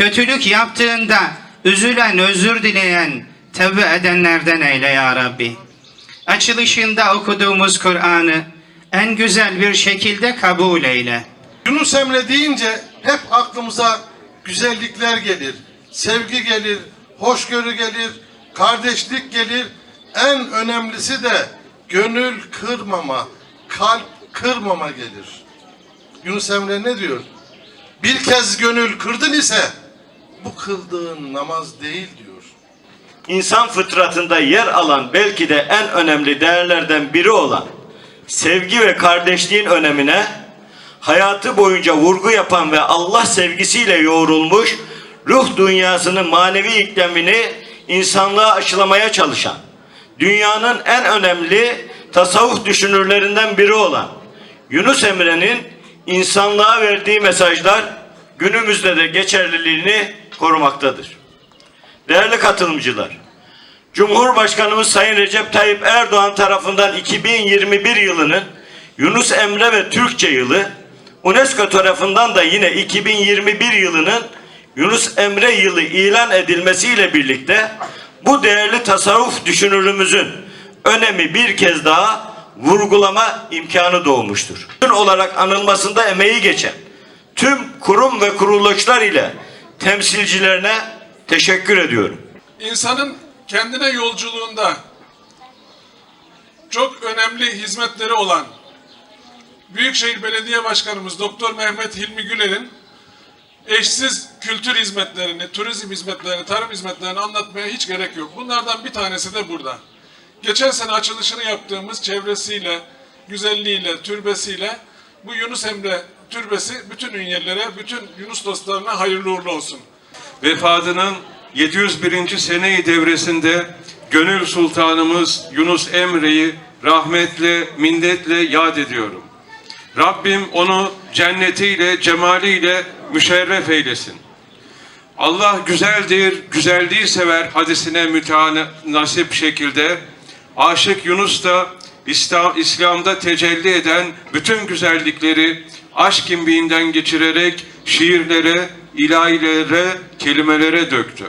Kötülük yaptığında üzülen, özür dileyen, tevbe edenlerden eyle ya Rabbi. Açılışında okuduğumuz Kur'an'ı en güzel bir şekilde kabul eyle. Yunus Emre deyince hep aklımıza güzellikler gelir. Sevgi gelir, hoşgörü gelir, kardeşlik gelir. En önemlisi de gönül kırmama, kalp kırmama gelir. Yunus Emre ne diyor? Bir kez gönül kırdın ise bu kıldığın namaz değil diyor. İnsan fıtratında yer alan belki de en önemli değerlerden biri olan sevgi ve kardeşliğin önemine hayatı boyunca vurgu yapan ve Allah sevgisiyle yoğrulmuş ruh dünyasının manevi iklimini insanlığa aşılamaya çalışan dünyanın en önemli tasavvuf düşünürlerinden biri olan Yunus Emre'nin insanlığa verdiği mesajlar günümüzde de geçerliliğini korumaktadır. Değerli katılımcılar, Cumhurbaşkanımız Sayın Recep Tayyip Erdoğan tarafından 2021 yılının Yunus Emre ve Türkçe yılı, UNESCO tarafından da yine 2021 yılının Yunus Emre yılı ilan edilmesiyle birlikte bu değerli tasavvuf düşünürümüzün önemi bir kez daha vurgulama imkanı doğmuştur. olarak anılmasında emeği geçen tüm kurum ve kuruluşlar ile temsilcilerine teşekkür ediyorum. İnsanın kendine yolculuğunda çok önemli hizmetleri olan Büyükşehir Belediye Başkanımız Doktor Mehmet Hilmi Güler'in eşsiz kültür hizmetlerini, turizm hizmetlerini, tarım hizmetlerini anlatmaya hiç gerek yok. Bunlardan bir tanesi de burada. Geçen sene açılışını yaptığımız çevresiyle, güzelliğiyle, türbesiyle bu Yunus Emre türbesi bütün ünyelere, bütün Yunus dostlarına hayırlı uğurlu olsun. vefatının 701. seneyi devresinde Gönül Sultanımız Yunus Emre'yi rahmetle, minnetle yad ediyorum. Rabbim onu cennetiyle, cemaliyle müşerref eylesin. Allah güzeldir, güzelliği sever hadisine mütenasip şekilde Aşık Yunus da İslam, İslam'da tecelli eden bütün güzellikleri aşk imbiğinden geçirerek şiirlere, ilahilere, kelimelere döktü.